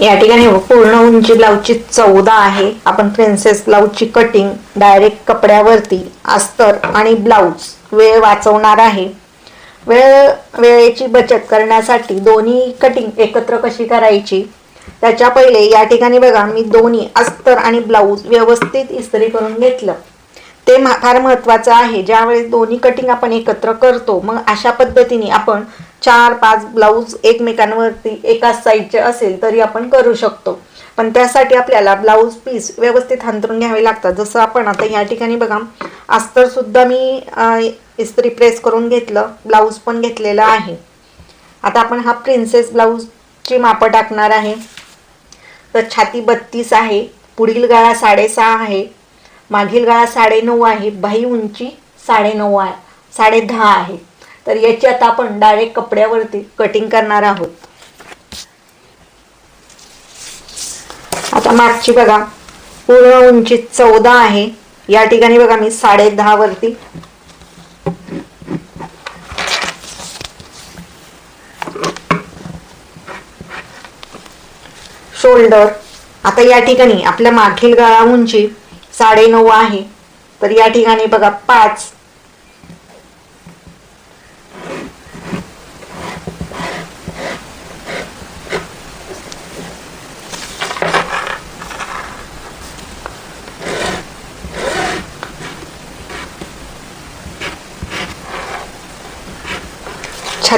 या ठिकाणी पूर्ण उंची ब्लाऊजची चौदा आहे. आपण प्रिन्सेस ब्लाऊजची कटिंग डायरेक्ट कपड्यावरती अस्तर आणि ब्लाऊज वेळ वाचवणार आहे. वेळ वेळेची बचत करण्यासाठी दोन्ही कटिंग एकत्र कशी करायची? त्याच्या पहिले या ठिकाणी बघा मी दोन्ही अस्तर आणि ब्लाऊज व्यवस्थित इस्त्री करून घेतलं. ते फार महत्त्वाचं आहे. ज्यावेळेस दोन्ही कटिंग आपण एकत्र करतो मग अशा पद्धतीने आपण चार पाच ब्लाऊज एकमेकांवरती एकाच साईजचे असेल तरी आपण करू शकतो. पण त्यासाठी आपल्याला ब्लाऊज पीस व्यवस्थित हांतरून घ्यावे लागतात. जसं आपण आता या ठिकाणी बघा अस्तरसुद्धा मी इस्त्री प्रेस करून घेतलं ब्लाऊज पण घेतलेला आहे. आता आपण हा प्रिन्सेस ब्लाऊजची मापं टाकणार आहे. तर छाती बत्तीस आहे पुढील गळा साडेसहा आहे मागील गळा साडेनऊ आहे बाही उंची साडेनऊ आहे साडे दहा आहे. तर याची आता आपण डायरेक्ट कपड्यावरती कटिंग करणार आहोत. आता मागची बघा पूर्ण उंची चौदा आहे. या ठिकाणी बघा मी साडे दहा वरती. शोल्डर आता या ठिकाणी आपल्या मागील गळा उंची साडे नऊ आहे. तर या ठिकाणी बघा पाच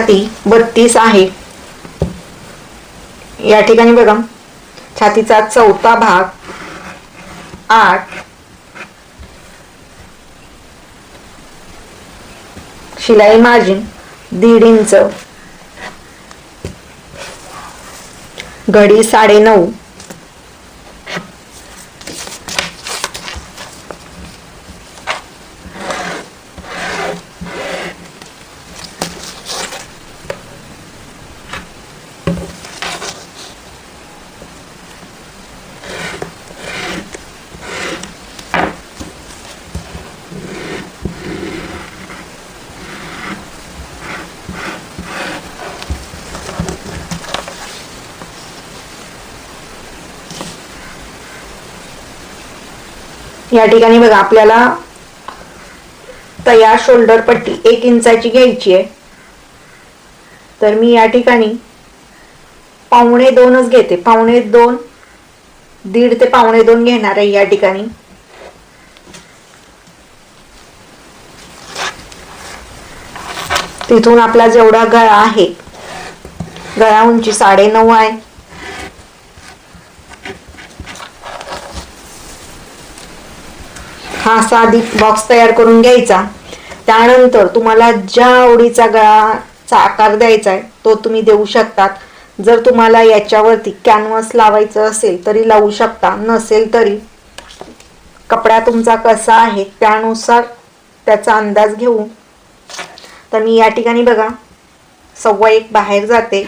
छाती बत्तीस आहे. या ठिकाणी बघा. छातीचा चौथा भाग आठ. शिलाई मार्जिन दीड इंच. घडी साडे या ठिकाणी बघा आपल्याला तयार शोल्डर पट्टी एक इंचाची घ्यायची आहे. तर मी या ठिकाणी पावणे दोनच घेते. पावणे दोन दीड ते पावणे दोन घेणार आहे या ठिकाणी. तिथून आपला जेवढा गळा आहे गळा उंची साडे नऊ आहे. हा असा आधी बॉक्स तयार करून घ्यायचा. त्यानंतर तुम्हाला ज्या आवडीचा गळाचा आकार द्यायचा आहे तो तुम्ही देऊ शकतात. जर तुम्हाला याच्यावरती कॅनव्हास लावायचं असेल तरी लावू शकता नसेल तरी कपडा तुमचा कसा आहे त्यानुसार त्याचा अंदाज घेऊ तर मी या ठिकाणी बघा सव्वा एक बाहेर जाते.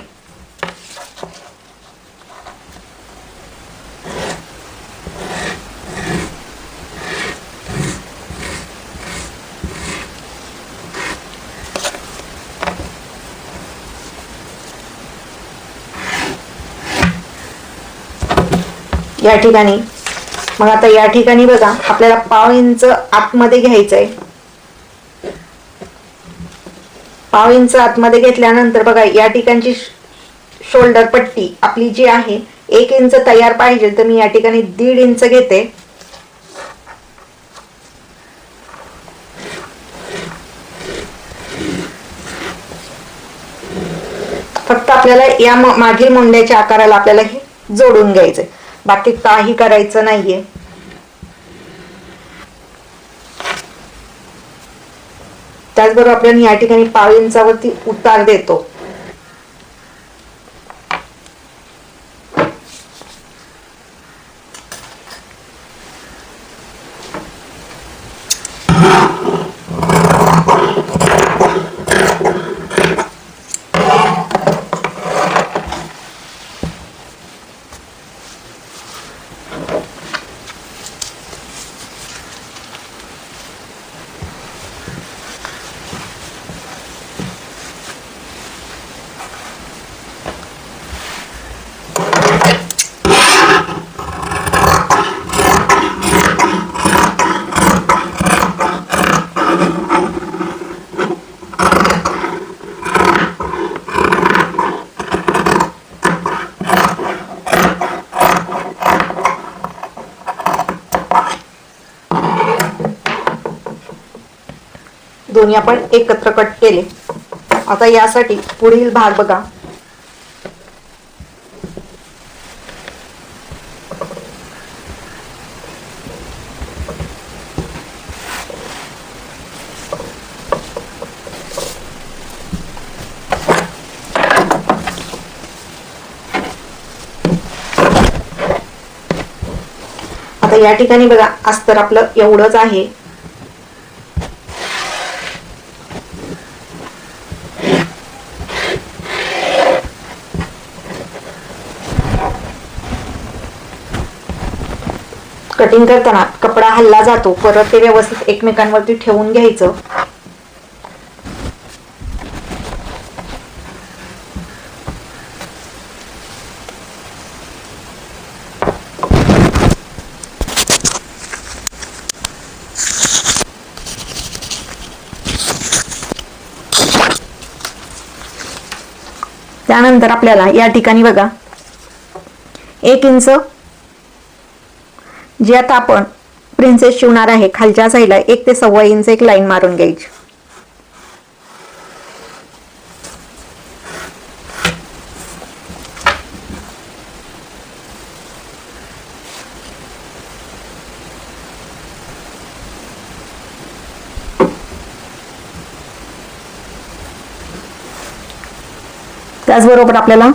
या ठिकाणी. मग आता या ठिकाणी बघा आपल्याला पाव इंच आतमध्ये घ्यायचं आहे पाव इंच आतमध्ये घेतल्यानंतर बघा या ठिकाणची शोल्डर पट्टी आपली जी आहे एक इंच तयार पाहिजे तर मी या ठिकाणी दीड इंच घेते. फक्त आपल्याला या मागील मुंड्याच्या आकाराला आपल्याला हे जोडून घ्यायचंय. बाकी काही करायचं नाहीये. त्याचबरोबर आपण या ठिकाणी पाव इंचावरती उतार देतो. दोन्ही आपण एकत्र कट केले. आता यासाठी पुढील भाग बघा. आता या ठिकाणी बघा अस्तर आपलं एवढंच आहे. कटिंग करताना कपडा हल्ला जातो परत ते व्यवस्थित एकमेकांवरती ठेवून घ्यायचं. त्यानंतर आपल्याला या ठिकाणी बघा. एक इंच जे आता आपण प्रिन्सेस शिवणार आहे खालच्या साईडला एक ते सव्वा इंच एक लाईन मारून घ्यायची. त्याचबरोबर आपल्याला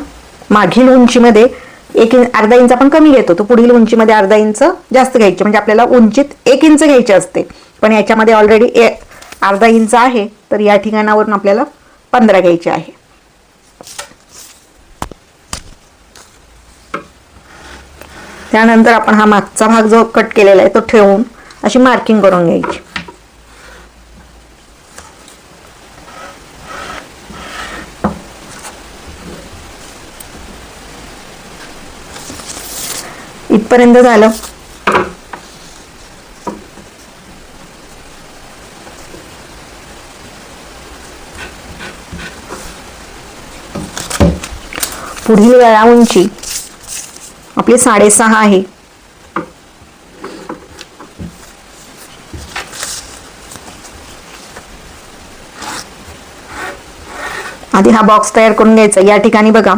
मागील उंचीमध्ये एक इंच अर्धा इंच आपण कमी घेतो. तो पुढील उंचीमध्ये अर्धा इंच जास्त घ्यायचे. म्हणजे आपल्याला उंचीत एक इंच घ्यायचे असते. पण याच्यामध्ये ऑलरेडी अर्धा इंच आहे तर या ठिकाणावरून आपल्याला पंधरा घ्यायचे आहे. त्यानंतर आपण हा मागचा भाग जो कट केलेला आहे तो ठेवून अशी मार्किंग करून घ्यायची. इथपर्यंत झालं. पुढील गळा उंची आपली साडेसहा आहे. आधी हा बॉक्स तयार करून घ्यायचा. या ठिकाणी बघा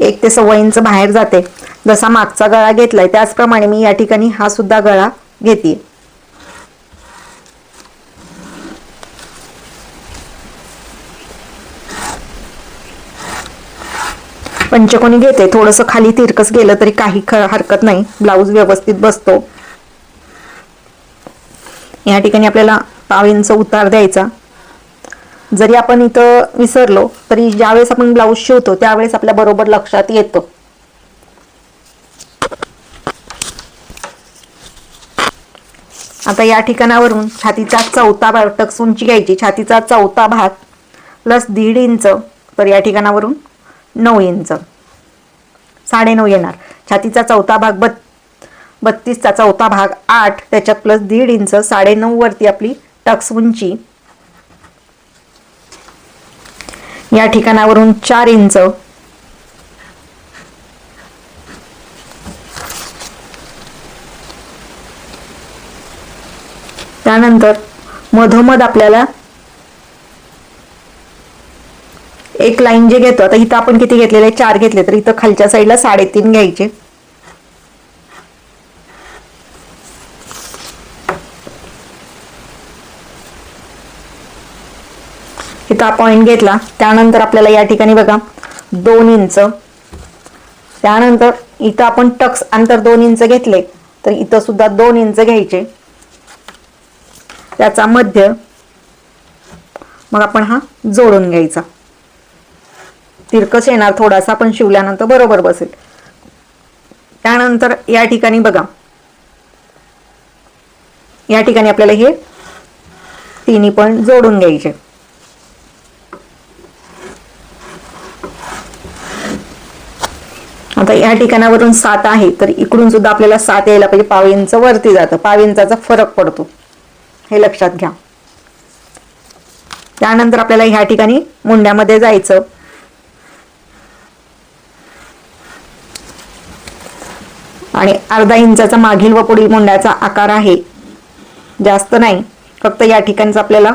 एक ते सव्वा इंच बाहेर जाते. जसा मागचा गळा घेतलाय त्याचप्रमाणे मी या ठिकाणी हा सुद्धा गळा घेते पंचकोनी घेते थोडस खाली तिरकस गेलं तरी काही हरकत नाही. ब्लाऊज व्यवस्थित बसतो. या ठिकाणी आपल्याला पाव इंच उतार द्यायचा. जरी आपण इथं विसरलो तरी ज्यावेळेस आपण ब्लाऊज शिवतो त्यावेळेस आपल्या बरोबर लक्षात येतं. आता या ठिकाणावरून छातीचा चौथा भाग टक्स उंची घ्यायची. छातीचा चौथा भाग प्लस दीड इंच तर या ठिकाणावरून नऊ इंच. साडेनऊ येणार. छातीचा चौथा भाग बत् बत्तीसचा चौथा भाग आठ त्याच्यात प्लस दीड इंच साडेनऊ वरती आपली टक्स उंची. या ठिकाणावरून चार इंच त्यानंतर मधोमध आपल्याला एक लाईन जे घेतो आता इथं आपण किती घेतलेले आहे? चार घेतले. तर इथं खालच्या साईडला साडेतीन घ्यायचे. इथं पॉईंट घेतला. त्यानंतर आपल्याला या ठिकाणी बघा दोन इंच. त्यानंतर इथं आपण टक्स अंतर दोन इंच घेतले. तर इथं सुद्धा दोन इंच घ्यायचे. त्याचा मध्य. मग आपण हा जोडून घ्यायचा. तिरकस येणार थोडासा पण शिवल्यानंतर बरोबर बसेल. त्यानंतर या ठिकाणी बघा. या ठिकाणी आपल्याला हे तिन्ही पण जोडून घ्यायचे. आता या ठिकाणावरून सात आहे तर इकडून सुद्धा आपल्याला सात यायला पाहिजे. पाव इंच वरती जातं. पाव इंचाचा फरक पडतो. हे लक्षात घ्या. त्यानंतर आपल्याला ह्या ठिकाणी मुंड्यामध्ये जायचं. आणि अर्धा इंचाचा मागील व पुढील मुंड्याचा आकार आहे. जास्त नाही. फक्त या ठिकाणचं आपल्याला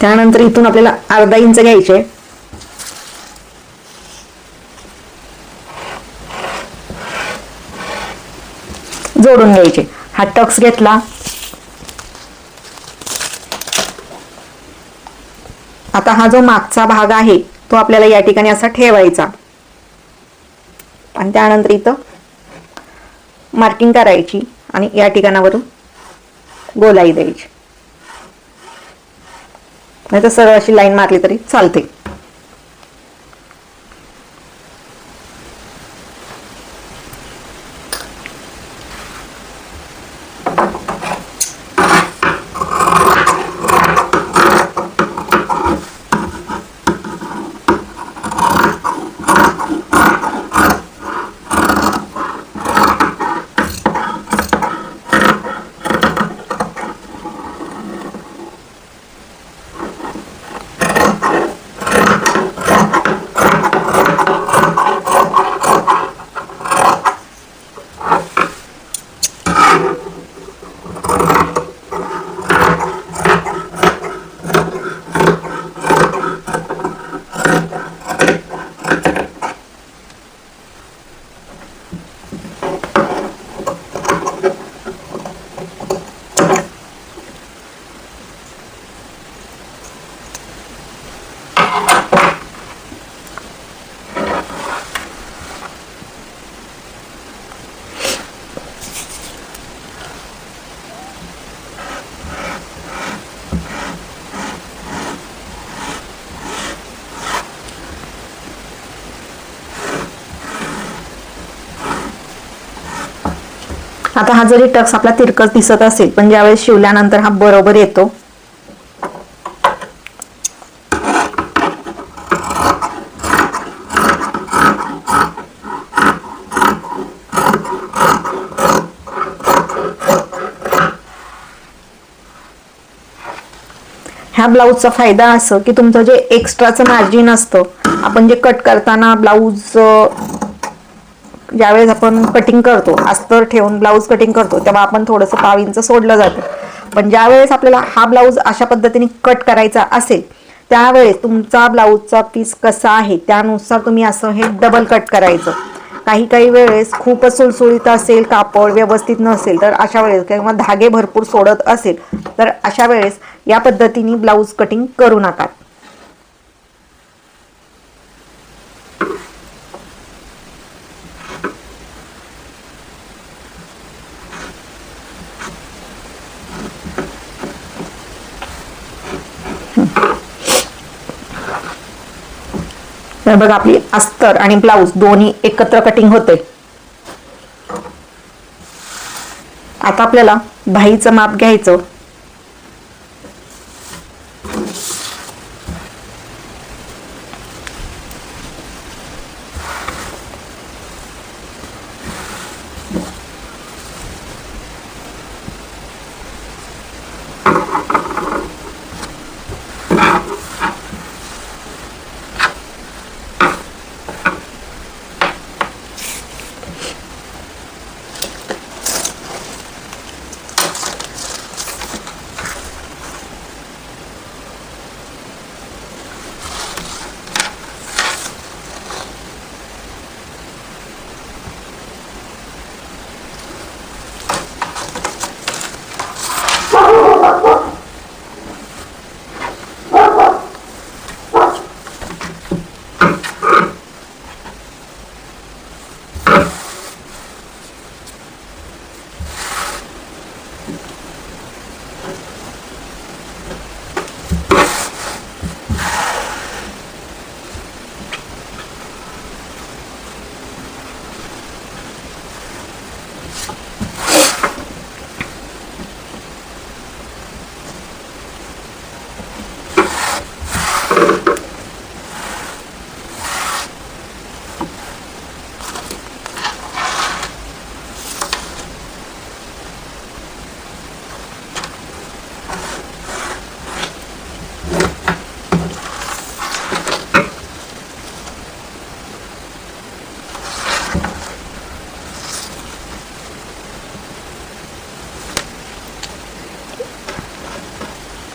त्यानंतर इथून आपल्याला अर्धा इंच घ्यायचे. जोडून घ्यायचे. हा टक्स घेतला. आता हा जो मागचा भाग आहे तो आपल्याला या ठिकाणी असा ठेवायचा. आणि त्यानंतर इथं मार्किंग करायची आणि या ठिकाणावरून गोलाई द्यायची. नाही तर सरळ अशी लाईन मारली तरी चालते. आता हा जरी टक्स आपला तिरकस दिसत असेल पण ज्यावेळेस शिवल्यानंतर हा बरोबर येतो ह्या ब्लाऊजचा फायदा असं की तुमचं जे एक्स्ट्राचं मार्जिन असतं आपण जे कट करताना ब्लाऊज ज्यावेळेस आपण कटिंग करतो अस्तर ठेवून ब्लाऊज कटिंग करतो तेव्हा आपण थोडंसं पाव इंच सोडलं जातं. पण ज्यावेळेस आपल्याला हा ब्लाऊज अशा पद्धतीने कट करायचा असेल त्यावेळेस तुमचा ब्लाऊजचा पीस कसा आहे त्यानुसार तुम्ही असं हे डबल कट करायचं. काही काही वेळेस खूपच सुळसुळीत असेल कापड व्यवस्थित नसेल तर अशा वेळेस किंवा धागे भरपूर सोडत असेल तर अशा वेळेस या पद्धतीने ब्लाऊज कटिंग करू नका. बघा आपली अस्तर आणि ब्लाऊज दोन्ही एकत्र कटिंग होते. आता आपल्याला भाईचं माप घ्यायचं.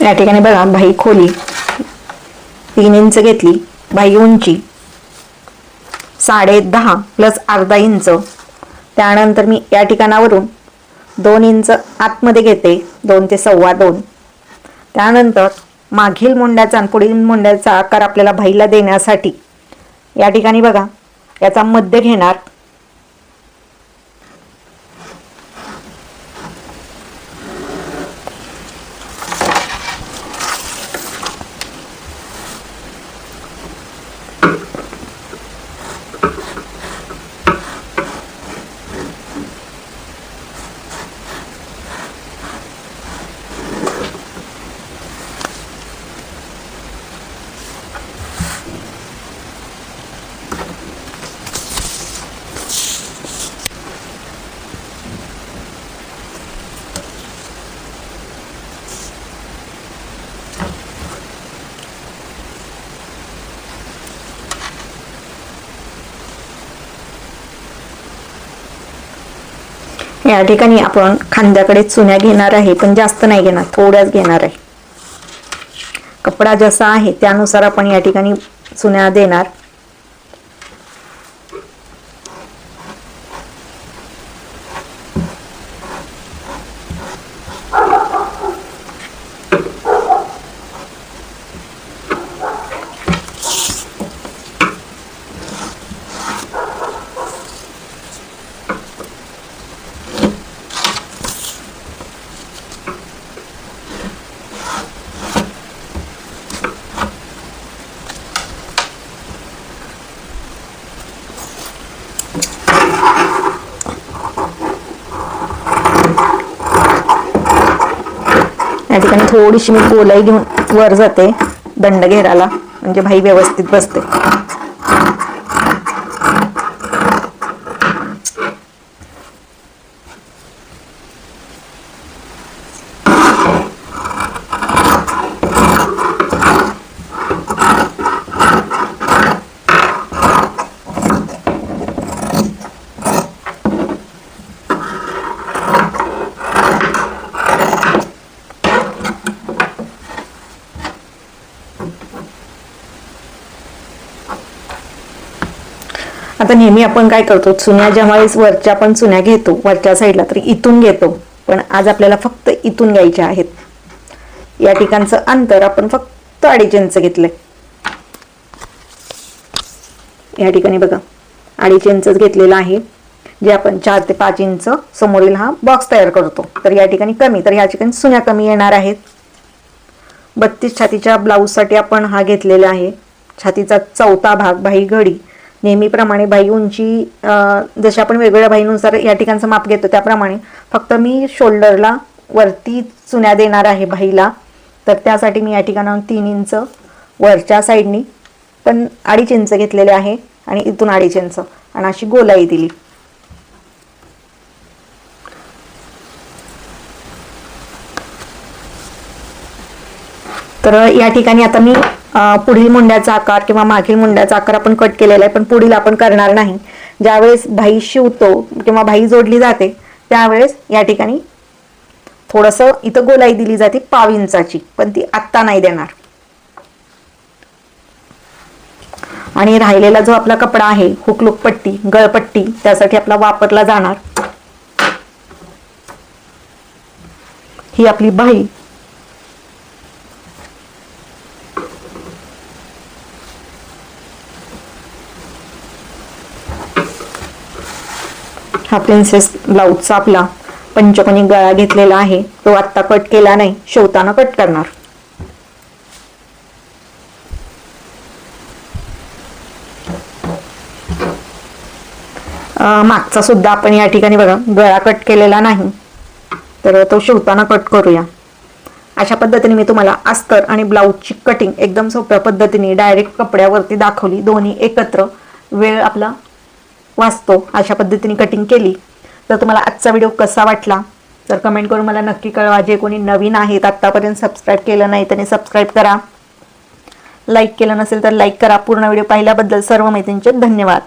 या ठिकाणी बघा भाई खोली. तीन इंच घेतली भाई उंची. साडे दहा प्लस अर्धा इंच. त्यानंतर मी या ठिकाणावरून दोन इंच आतमध्ये घेते दोन ते सव्वा दोन. त्यानंतर मागील मुंड्याचा आणि पुढील मुंड्याचा आकार आपल्याला भाईला देण्यासाठी या ठिकाणी बघा याचा मध्य घेणार. या ठिकाणी आपण खांद्याकडे चुन्या घेणार आहे पण जास्त नाही घेणार थोड्याच घेणार आहे. कपडा जसा आहे त्यानुसार आपण या ठिकाणी चुन्या देणार या ठिकाणी थोडीशी मी गोलाई घेऊन वर जाते दंड घेराला म्हणजे भाई व्यवस्थित बसते. आता नेहमी आपण काय करतो चुन्या ज्यावेळेस वरच्या आपण चुन्या घेतो वरच्या साईडला तर इथून घेतो पण आज आपल्याला फक्त इथून घ्यायच्या आहेत. या ठिकाणचं अंतर आपण फक्त अडीच इंच घेतलंय. या ठिकाणी बघा अडीच इंचच घेतलेलं आहे. जे आपण चार ते पाच इंच समोरील हा बॉक्स तयार करतो. तर या ठिकाणी कमी तर या ठिकाणी सुन्या कमी येणार आहेत. बत्तीस छातीच्या ब्लाऊजसाठी आपण हा घेतलेला आहे. छातीचा चौथा भाग भाई घडी. नेहमीप्रमाणे बाई उंची जशी आपण वेगवेगळ्या बाईनुसार या ठिकाणचं माप घेतो त्याप्रमाणे. फक्त मी शोल्डरला वरती चुन्या देणार आहे बाईला. तर त्यासाठी मी या ठिकाणाहून तीन इंच वरच्या साईडनी पण अडीच इंच घेतलेले आहे आणि इथून अडीच इंच आणि अशी गोलाई दिली. तर या ठिकाणी आता मी पुढील मुंड्याचा आकार किंवा मागील मुंड्याचा आकार आपण कट केलेला आहे पण पुढील आपण करणार नाही. ज्यावेळेस भाई शिवतो किंवा भाई जोडली जाते त्यावेळेस या ठिकाणी थोडंसं इथं गोलाई दिली जाते पाव इंचाची पण ती आत्ता नाही देणार. आणि राहिलेला जो आपला कपडा आहे हुकलुक पट्टी गळपट्टी त्यासाठी आपला वापरला जाणार. ही आपली बाई हा प्रिन्सेस ब्लाऊजचा आपला पंचकोनी गळा घेतलेला आहे. तो आत्ता कट केला नाही शेवताना कट करणार. मागचा सुद्धा आपण या ठिकाणी बघा गळा कट केलेला नाही. तर तो शिवताना कट करूया. अशा पद्धतीने मी तुम्हाला अस्तर आणि ब्लाऊजची कटिंग एकदम सोप्या पद्धतीने डायरेक्ट कपड्यावरती दाखवली. दोन्ही एकत्र वेळ आपला वाचतो अशा पद्धतीने कटिंग केली. तर तुम्हाला आजचा व्हिडिओ कसा वाटला? तर कमेंट करून मला नक्की कळवा. जे कोणी नवीन आहेत आत्तापर्यंत सबस्क्राईब केलं नाही त्यांनी सबस्क्राईब करा. लाईक केलं नसेल तर लाईक करा. पूर्ण व्हिडिओ पाहिल्याबद्दल सर्व मैत्रिणींचे धन्यवाद.